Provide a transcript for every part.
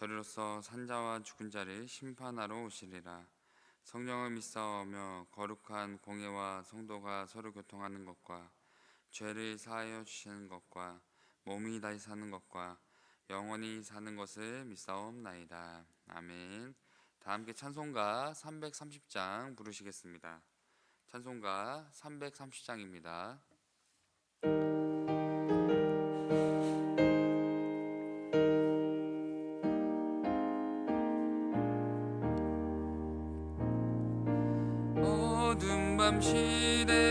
저리로서 산자와 죽은 자를 심판하러 오시리라. 성령을 믿사오며 거룩한 공예와 성도가 서로 교통하는 것과 죄를 사하여 주시는 것과 몸이 다시 사는 것과 영원히 사는 것을 믿사옵나이다. 아멘. 다 함께 찬송가 330장 부르시겠습니다. 찬송가 330장입니다. 밤 시대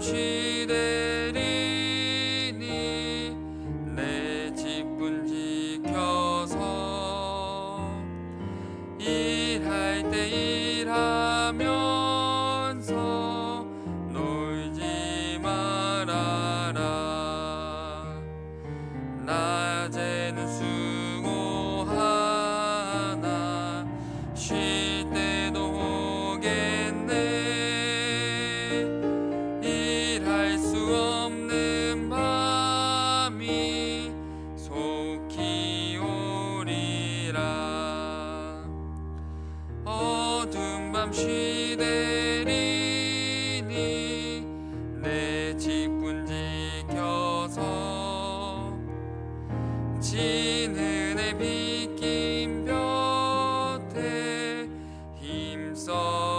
어 힘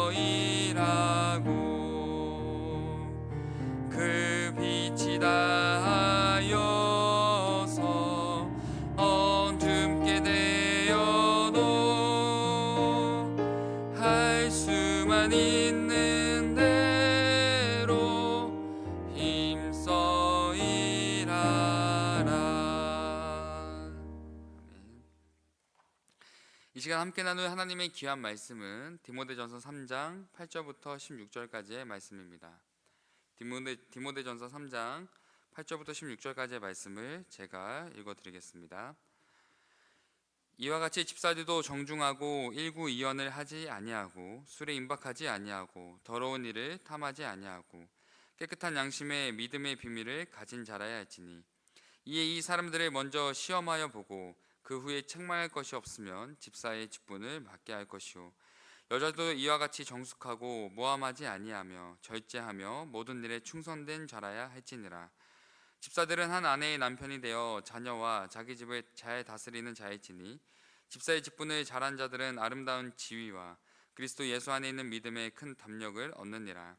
함께 나눌 하나님의 귀한 말씀은 디모데전서 3장 8절부터 16절까지의 말씀입니다. 디모데 디모데 전서 3장 8절부터 16절까지의 말씀을 제가 읽어 드리겠습니다. 이와 같이 집사들도 정중하고 일구이연을 하지 아니하고 술에 임박하지 아니하고 더러운 일을 탐하지 아니하고 깨끗한 양심의 믿음의 비밀을 가진 자라야 할지니 이에 이 사람들을 먼저 시험하여 보고 그 후에 책망할 것이 없으면 집사의 직분을 맡게 할 것이요 여자도 이와 같이 정숙하고 모함하지 아니하며 절제하며 모든 일에 충성된 자라야 할지니라. 집사들은 한 아내의 남편이 되어 자녀와 자기 집을 잘 다스리는 자일지니 집사의 직분을 잘한 자들은 아름다운 지위와 그리스도 예수 안에 있는 믿음의 큰 담력을 얻느니라.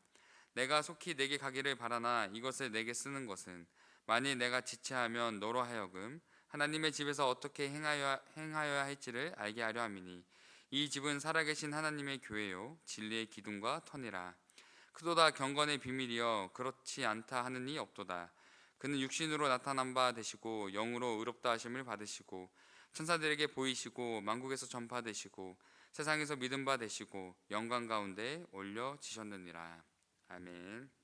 내가 속히 내게 가기를 바라나 이것을 내게 쓰는 것은 만일 내가 지체하면 너로 하여금 하나님의 집에서 어떻게 행하여, 행하여야 할지를 알게 하려 함이니 이 집은 살아계신 하나님의 교회요 진리의 기둥과 터니라. 그도다 경건의 비밀이여 그렇지 않다 이 없도다. 그는 육신으로 나타난 바 되시고 영으로 의롭다 하심을 받으시고 천사들에게 보이시고 만국에서 전파되시고 세상에서 믿음 바 되시고 영광 가운데 올려지셨느니라. 아멘.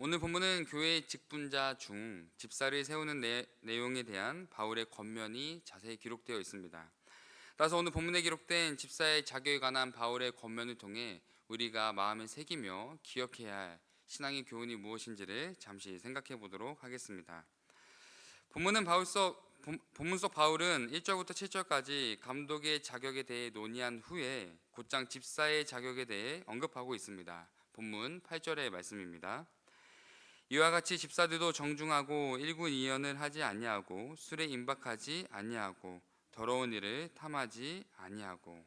오늘 본문은 교회 직분자 중 집사를 세우는 내, 내용에 대한 바울의 권면이 자세히 기록되어 있습니다. 따라서 오늘 본문에 기록된 집사의 자격에 관한 바울의 권면을 통해 우리가 마음에 새기며 기억해야 할 신앙의 교훈이 무엇인지를 잠시 생각해 보도록 하겠습니다. 본문은 바울서 본- 본문 속 바울은 1절부터 7절까지 감독의 자격에 대해 논의한 후에 곧장 집사의 자격에 대해 언급하고 있습니다. 본문 8절의 말씀입니다. 이와 같이 집사들도 정중하고 일군 이연을 하지 아니하고 술에 임박하지 아니하고 더러운 일을 탐하지 아니하고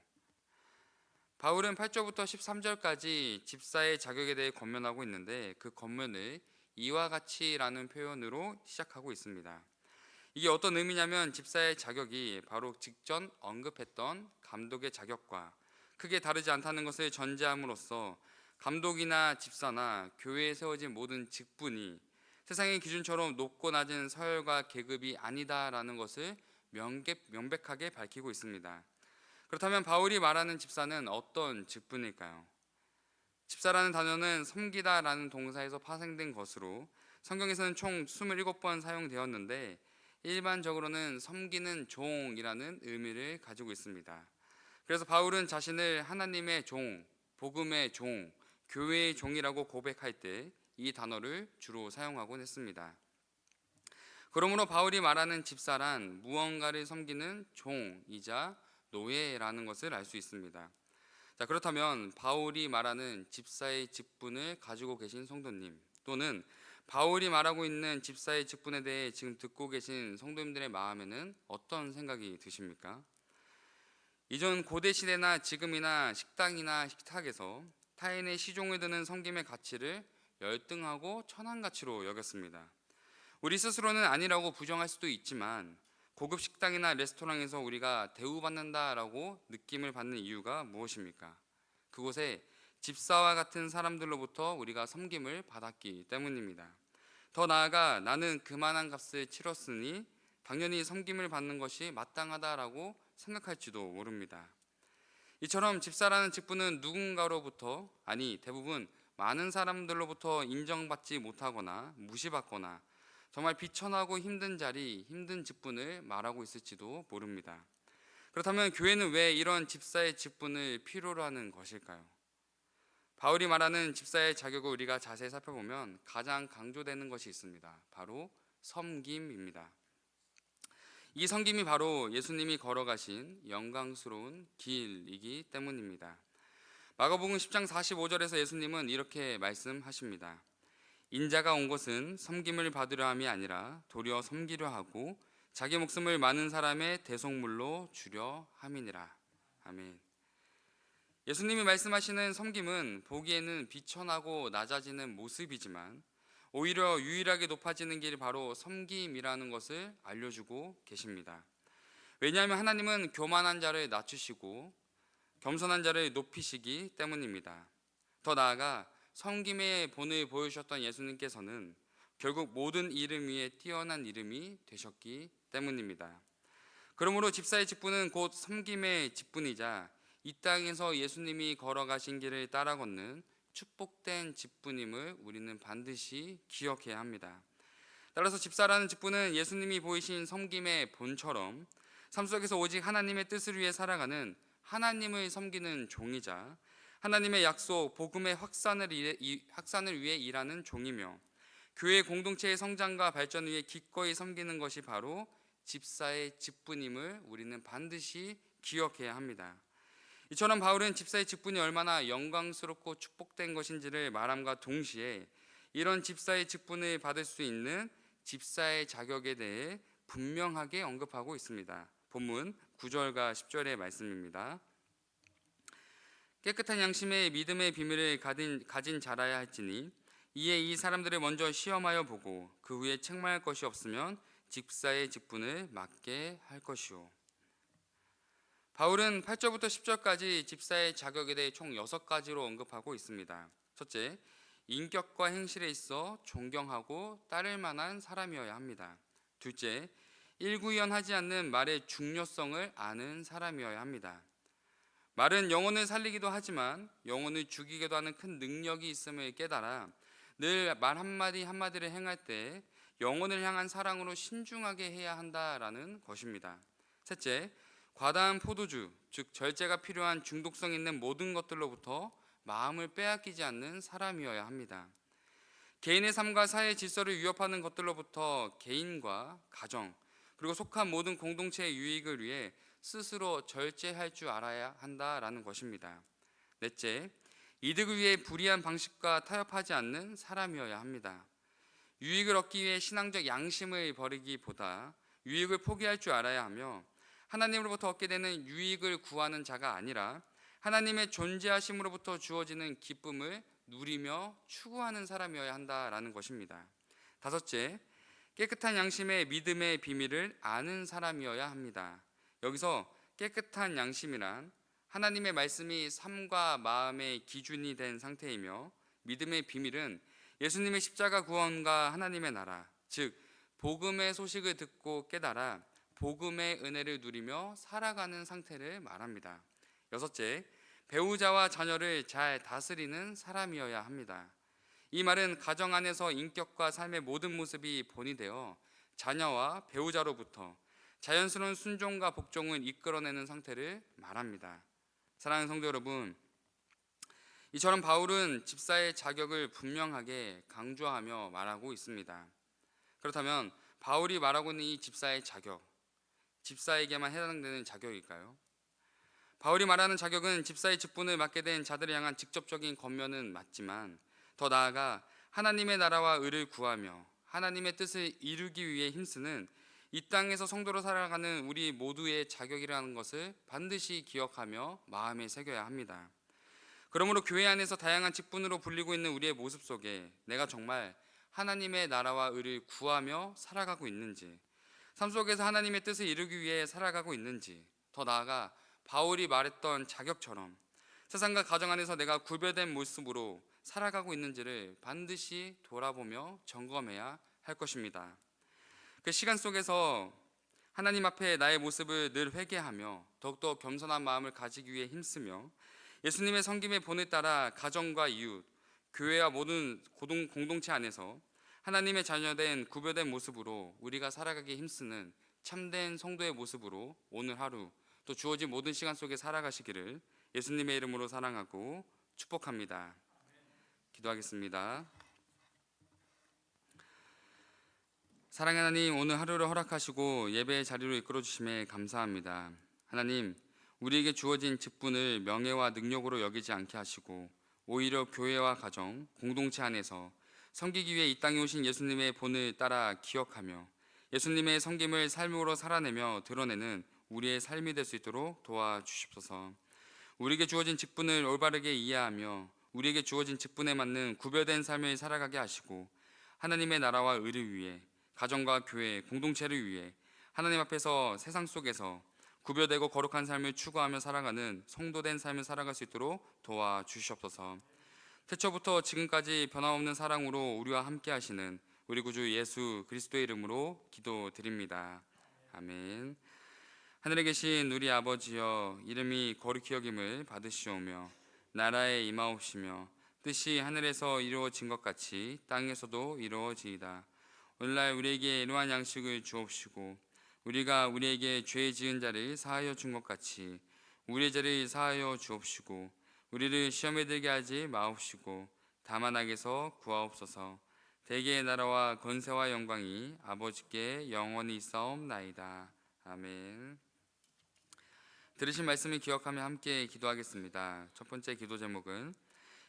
바울은 8절부터 13절까지 집사의 자격에 대해 권면하고 있는데 그 권면을 이와 같이라는 표현으로 시작하고 있습니다. 이게 어떤 의미냐면 집사의 자격이 바로 직전 언급했던 감독의 자격과 크게 다르지 않다는 것을 전제함으로써 감독이나 집사나 교회에 세워진 모든 직분이 세상의 기준처럼 높고 낮은 서열과 계급이 아니다라는 것을 명백, 명백 하게 밝히고 있습니다. 그렇다면 바울이 말하는 집사는 어떤 직분일까요? 집사라는 단어는 섬기다라는 동사에서 파생된 것으로 성경에서는 총 27번 사용되었는데 일반적으로는 섬기는 종이라는 의미를 가지고 있습니다. 그래서 바울은 자신을 하나님의 종, 복음의 종, 교회의 종이라고 고백할 때 이 단어를 주로 사용하곤 했습니다. 그러므로 바울이 말하는 집사란 무언가를 섬기는 종이자 노예라는 것을 알 수 있습니다. 자, 그렇다면 바울이 말하는 집사의 직분을 가지고 계신 성도님 또는 바울이 말하고 있는 집사의 직분에 대해 지금 듣고 계신 성도님들의 마음에는 어떤 생각이 드십니까? 이전 고대 시대나 지금이나 식당이나 식탁에서 타인의 시종을 드는 섬김의 가치를 열등하고 천한 가치로 여겼습니다. 우리 스스로는 아니라고 부정할 수도 있지만 고급 식당이나 레스토랑에서 우리가 대우받는다라고 느낌을 받는 이유가 무엇입니까? 그곳에 집사와 같은 사람들로부터 우리가 섬김을 받았기 때문입니다. 더 나아가 나는 그만한 값을 치렀으니 당연히 섬김을 받는 것이 마땅하다라고 생각할지도 모릅니다. 이처럼 집사라는 직분은 누군가로부터 아니 대부분 많은 사람들로부터 인정받지 못하거나 무시받거나 정말 비천하고 힘든 자리, 힘든 직분을 말하고 있을지도 모릅니다. 그렇다면 교회는 왜 이런 집사의 직분을 필요로 하는 것일까요? 바울이 말하는 집사의 자격을 우리가 자세히 살펴보면 가장 강조되는 것이 있습니다. 바로 섬김입니다. 이 섬김이 바로 예수님이 걸어가신 영광스러운 길이기 때문입니다. 마가복음 10장 45절에서 예수님은 이렇게 말씀하십니다. 인자가 온 것은 섬김을 받으려 함이 아니라 도리어 섬기려 하고 자기 목숨을 많은 사람의 대속물로 주려 함이니라. 아멘. 예수님이 말씀하시는 섬김은 보기에는 비천하고 낮아지는 모습이지만 오히려 유일하게 높아지는 길이 바로 섬김이라는 것을 알려주고 계십니다. 왜냐하면 하나님은 교만한 자를 낮추시고 겸손한 자를 높이시기 때문입니다. 더 나아가 섬김의 본을 보여주셨던 예수님께서는 결국 모든 이름 위에 뛰어난 이름이 되셨기 때문입니다. 그러므로 집사의 직분은 곧 섬김의 직분이자 이 땅에서 예수님이 걸어가신 길을 따라 걷는 축복된 직분임을 우리는 반드시 기억해야 합니다. 따라서 집사라는 직분은 예수님이 보이신 섬김의 본처럼 삶 속에서 오직 하나님의 뜻을 위해 살아가는 하나님을 섬기는 종이자 하나님의 약속 복음의 확산을, 위해, 확산을 위해 일하는 종이며 교회 공동체의 성장과 발전을 위해 기꺼이 섬기는 것이 바로 집사의 직분임을 우리는 반드시 기억해야 합니다. 이처럼 바울은 집사의 직분이 얼마나 영광스럽고 축복된 것인지를 말함과 동시에 이런 집사의 직분을 받을 수 있는 집사의 자격에 대해 분명하게 언급하고 있습니다. 본문 9절과 10절의 말씀입니다. 깨끗한 양심의 믿음의 비밀을 가진, 가진 자라야 할지니 이에 이 사람들을 먼저 시험하여 보고 그 후에 책망할 것이 없으면 집사의 직분을 맡게 할 것이오. 바울은 8절부터 10절까지 집사의 자격에 대해 총 6가지로 언급하고 있습니다. 첫째, 인격과 행실에 있어 존경하고 따를 만한 사람이어야 합니다. 둘째, 일구연하지 않는 말의 중요성을 아는 사람이어야 합니다. 말은 영혼을 살리기도 하지만 영혼을 죽이기도 하는 큰 능력이 있음을 깨달아 늘 말 한마디 한마디를 행할 때 영혼을 향한 사랑으로 신중하게 해야 한다라는 것입니다. 셋째, 과다한 포도주, 즉 절제가 필요한 중독성 있는 모든 것들로부터 마음을 빼앗기지 않는 사람이어야 합니다. 개인의 삶과 사회 질서를 위협하는 것들로부터 개인과 가정 그리고 속한 모든 공동체의 유익을 위해 스스로 절제할 줄 알아야 한다라는 것입니다. 넷째, 이득을 위해 불이한 방식과 타협하지 않는 사람이어야 합니다. 유익을 얻기 위해 신앙적 양심을 버리기보다 유익을 포기할 줄 알아야 하며 하나님으로부터 얻게 되는 유익을 구하는 자가 아니라 하나님의 존재하심으로부터 주어지는 기쁨을 누리며 추구하는 사람이어야 한다라는 것입니다. 다섯째, 깨끗한 양심의 믿음의 비밀을 아는 사람이어야 합니다. 여기서 깨끗한 양심이란 하나님의 말씀이 삶과 마음의 기준이 된 상태이며 믿음의 비밀은 예수님의 십자가 구원과 하나님의 나라, 즉 복음의 소식을 듣고 깨달아 복음의 은혜를 누리며 살아가는 상태를 말합니다. 여섯째, 배우자와 자녀를 잘 다스리는 사람이어야 합니다. 이 말은 가정 안에서 인격과 삶의 모든 모습이 본이 되어 자녀와 배우자로부터 자연스러운 순종과 복종을 이끌어내는 상태를 말합니다. 사랑하는 성도 여러분, 이처럼 바울은 집사의 자격을 분명하게 강조하며 말하고 있습니다. 그렇다면 바울이 말하고 있는 이 집사의 자격, 집사에게만 해당되는 자격일까요? 바울이 말하는 자격은 집사의 직분을 맡게 된 자들을 향한 직접적인 권면은 맞지만 더 나아가 하나님의 나라와 의를 구하며 하나님의 뜻을 이루기 위해 힘쓰는 이 땅에서 성도로 살아가는 우리 모두의 자격이라는 것을 반드시 기억하며 마음에 새겨야 합니다. 그러므로 교회 안에서 다양한 직분으로 불리고 있는 우리의 모습 속에 내가 정말 하나님의 나라와 의를 구하며 살아가고 있는지, 삶 속에서 하나님의 뜻을 이루기 위해 살아가고 있는지, 더 나아가 바울이 말했던 자격처럼 세상과 가정 안에서 내가 구별된 모습으로 살아가고 있는지를 반드시 돌아보며 점검해야 할 것입니다. 그 시간 속에서 하나님 앞에 나의 모습을 늘 회개하며 더욱더 겸손한 마음을 가지기 위해 힘쓰며 예수님의 성김의 본을 따라 가정과 이웃, 교회와 모든 공동체 안에서 하나님의 자녀된 구별된 모습으로 우리가 살아가기 힘쓰는 참된 성도의 모습으로 오늘 하루 또 주어진 모든 시간 속에 살아가시기를 예수님의 이름으로 사랑하고 축복합니다. 기도하겠습니다. 사랑의 하나님 오늘 하루를 허락하시고 예배의 자리로 이끌어 주심에 감사합니다. 하나님 우리에게 주어진 직분을 명예와 능력으로 여기지 않게 하시고 오히려 교회와 가정, 공동체 안에서 섬기기 위해 이 땅에 오신 예수님의 본을 따라 기억하며 예수님의 섬김을 삶으로 살아내며 드러내는 우리의 삶이 될 수 있도록 도와주십소서. 우리에게 주어진 직분을 올바르게 이해하며 우리에게 주어진 직분에 맞는 구별된 삶을 살아가게 하시고 하나님의 나라와 의를 위해 가정과 교회, 공동체를 위해 하나님 앞에서 세상 속에서 구별되고 거룩한 삶을 추구하며 살아가는 성도된 삶을 살아갈 수 있도록 도와주시옵소서. 태초부터 지금까지 변함없는 사랑으로 우리와 함께 하시는 우리 구주 예수 그리스도의 이름으로 기도드립니다. 아멘. 하늘에 계신 우리 아버지여 이름이 거룩히 여김을 받으시오며 나라에 임하옵시며 뜻이 하늘에서 이루어진 것 같이 땅에서도 이루어지이다. 오늘날 우리에게 일용한 양식을 주옵시고 우리가 우리에게 죄 지은 자를 사하여 준 것 같이 우리의 죄를 사하여 주옵시고 우리를 시험에 들게 하지 마옵시고 다만 악에서 구하옵소서. 대개의 나라와 권세와 영광이 아버지께 영원히 있사옵나이다. 아멘. 들으신 말씀을 기억하며 함께 기도하겠습니다. 첫 번째 기도 제목은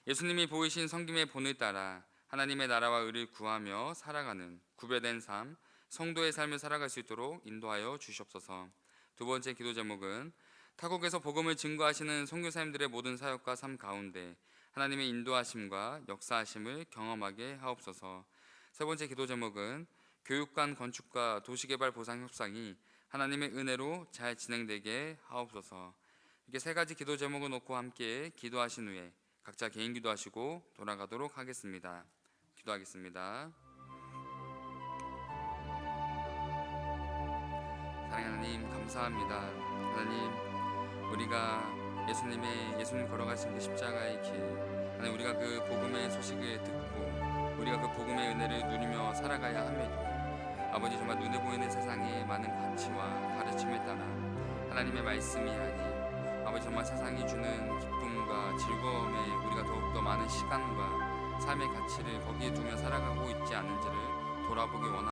예수님이 보이신 성김의 본을 따라 하나님의 나라와 의를 구하며 살아가는 구별된 삶 성도의 삶을 살아갈 수 있도록 인도하여 주시옵소서. 두 번째 기도 제목은 타국에서 복음을 증거하시는 선교사님들의 모든 사역과 삶 가운데 하나님의 인도하심과 역사하심을 경험하게 하옵소서. 세 번째 기도 제목은 교육관 건축과 도시개발 보상 협상이 하나님의 은혜로 잘 진행되게 하옵소서. 이렇게 세 가지 기도 제목을 놓고 함께 기도하신 후에 각자 개인 기도하시고 돌아가도록 하겠습니다. 기도하겠습니다. 사랑하는 하나님 감사합니다. 하나님 우리가 예수님의 예수님 걸어가신 그 십자가의 길 하나님 우리가 그 복음의 소식을 듣고 우리가 그 복음의 은혜를 누리며 살아가야 함에도 아버지 정말 눈에 보이는 세상의 많은 가치와 가르침에 따라 하나님의 말씀이 아니 아버지 정말 세상이 주는 기쁨과 즐거움에 우리가 더욱더 많은 시간과 삶의 가치를 거기에 두며 살아가고 있지 않은지를 돌아보기 원합니다.